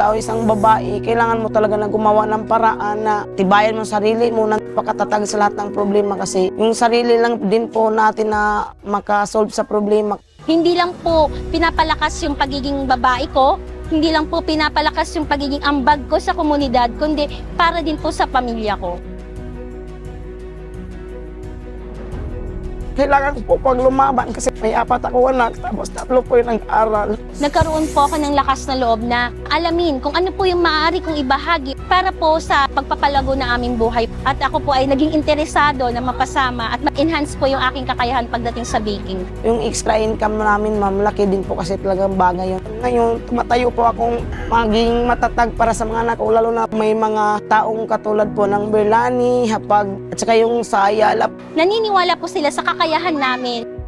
ikaw isang babae, kailangan mo talaga na gumawa ng paraan na tibayan mo sarili mo na pakatatag sa lahat ng problema kasi yung sarili lang din po natin na makasolve sa problema. Hindi lang po pinapalakas yung pagiging babae ko, hindi lang po pinapalakas yung pagiging ambag ko sa komunidad, kundi para din po sa pamilya ko. Kailangan ko po pag lumaban kasi may apat ako anak tapos tatlo po yung nag-aral. Nagkaroon po ako ng lakas na loob na alamin kung ano po yung maaari kong ibahagi para po sa pagpapalago ng aming buhay. At ako po ay naging interesado na mapasama at ma-enhance po yung aking kakayahan pagdating sa baking. Yung extra income namin, ma'am, laki din po kasi talagang bagay yun. Ngayon, tumatayo po akong maging matatag para sa mga anak ko, lalo na may mga taong katulad po ng Berlani, Hapag, at saka yung sa Ayala. Naniniwala po sila sa kakayahan namin